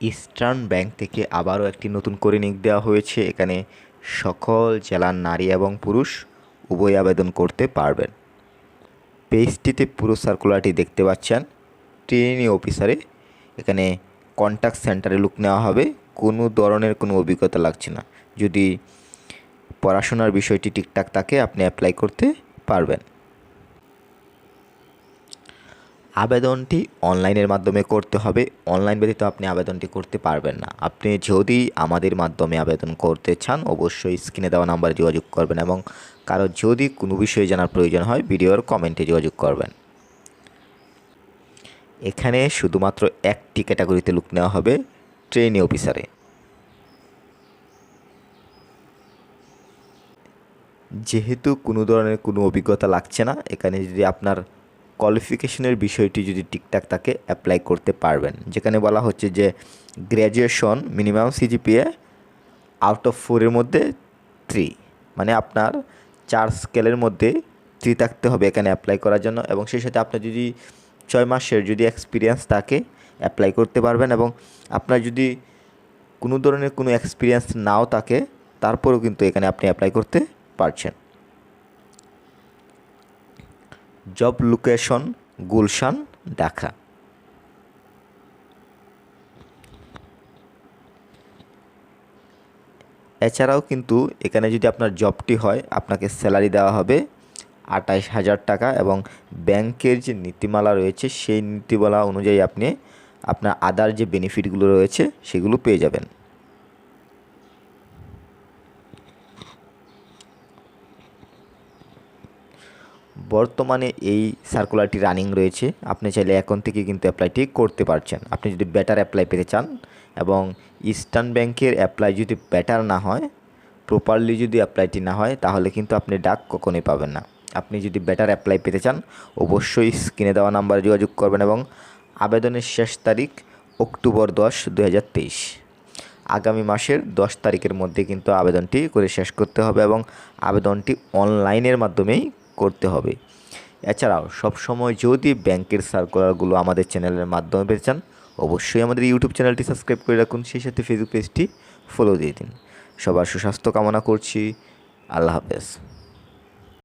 Eastern bank থেকে আবারও একটি নতুন করে নিক দেওয়া হয়েছে। এখানে সকল জেলার নারী এবং পুরুষ উভয় আবেদন করতে পারবেন। পেজটিতে পুরো সার্কুলারটি দেখতে পাচ্ছেন। ট্রেনিং অফিসারে এখানে কন্ট্যাক্ট সেন্টারে লুক নেওয়া হবে। কোনো ধরনের কোনো অভিজ্ঞতা লাগছে না। যদি পড়াশোনার বিষয়টি ঠিকঠাক থাকে, আপনি অ্যাপ্লাই করতে পারবেন। আবেদনটি অনলাইনের মাধ্যমে করতে হবে। অনলাইন ব্যতীত আপনি আবেদনটি করতে পারবেন না। আপনি যদি আমাদের মাধ্যমে আবেদন করতে চান, অবশ্যই স্ক্রিনে দেওয়া নাম্বারে যোগাযোগ করবেন এবং কারও যদি কোনো বিষয়ে জানার প্রয়োজন হয়, ভিডিওর কমেন্টে যোগাযোগ করবেন। এখানে শুধুমাত্র একটি ক্যাটাগরিতে লুক নেওয়া হবে ট্রেনি অফিসারে যেহেতু কোনো ধরনের কোনো অভিজ্ঞতা লাগছে না, এখানে যদি আপনার কোয়ালিফিকেশনের বিষয়টি যদি ঠিকঠাক থাকে অ্যাপ্লাই করতে পারবেন। যেখানে বলা হচ্ছে যে graduation minimum CGPA out of ফোরের মধ্যে থ্রি মানে আপনার চার স্কেলের মধ্যে থ্রি থাকতে হবে এখানে অ্যাপ্লাই করার জন্য এবং সেই সাথে আপনার যদি ছয় মাসের যদি এক্সপিরিয়েন্স থাকে অ্যাপ্লাই করতে পারবেন এবং আপনার যদি কোনো ধরনের কোনো এক্সপিরিয়েন্স নাও থাকে, তারপরেও কিন্তু এখানে আপনি অ্যাপ্লাই করতে পারছেন। Job location Gulshan, Dhaka. এছাড়াও কিন্তু এখানে যদি আপনার জবটি হয়, আপনাকে স্যালারি দেওয়া হবে আঠাইশ হাজার টাকা এবং ব্যাংকের যে নীতিমালা রয়েছে, সেই নীতিমালা অনুযায়ী আপনি আপনার আদার যে বেনিফিটগুলো রয়েছে, সেগুলো পেয়ে যাবেন। বর্তমানে এই সার্কুলারটি রানিং রয়েছে। আপনি চাইলে এখন থেকে কিন্তু অ্যাপ্লাইটি করতে পারছেন। আপনি যদি বেটার অ্যাপ্লাই পেতে চান এবং ইস্টার্ন ব্যাংকের অ্যাপ্লাই যদি বেটার না হয় প্রপারলি যদি অ্যাপ্লাইটি না হয়, তাহলে কিন্তু আপনি ডাক কখনোই পাবেন না। আপনি যদি বেটার অ্যাপ্লাই পেতে চান, অবশ্যই স্ক্রিনে দেওয়া নাম্বারে যোগাযোগ করবেন এবং আবেদনের শেষ তারিখ অক্টোবর দশ দু আগামী মাসের দশ তারিখের মধ্যে কিন্তু আবেদনটি করে শেষ করতে হবে এবং আবেদনটি অনলাইনের মাধ্যমেই করতে হবে। এছাড়াও সবসময় যদি ব্যাংকের সার্কুলারগুলো আমাদের চ্যানেলের মাধ্যমে পেতে চান, অবশ্যই আমাদের ইউটিউব চ্যানেলটি সাবস্ক্রাইব করে রাখুন। সেই সাথে ফেসবুক পেজটি ফলো দিয়ে দিন। সবার সুস্বাস্থ্য কামনা করছি। আল্লাহ হাফেজ।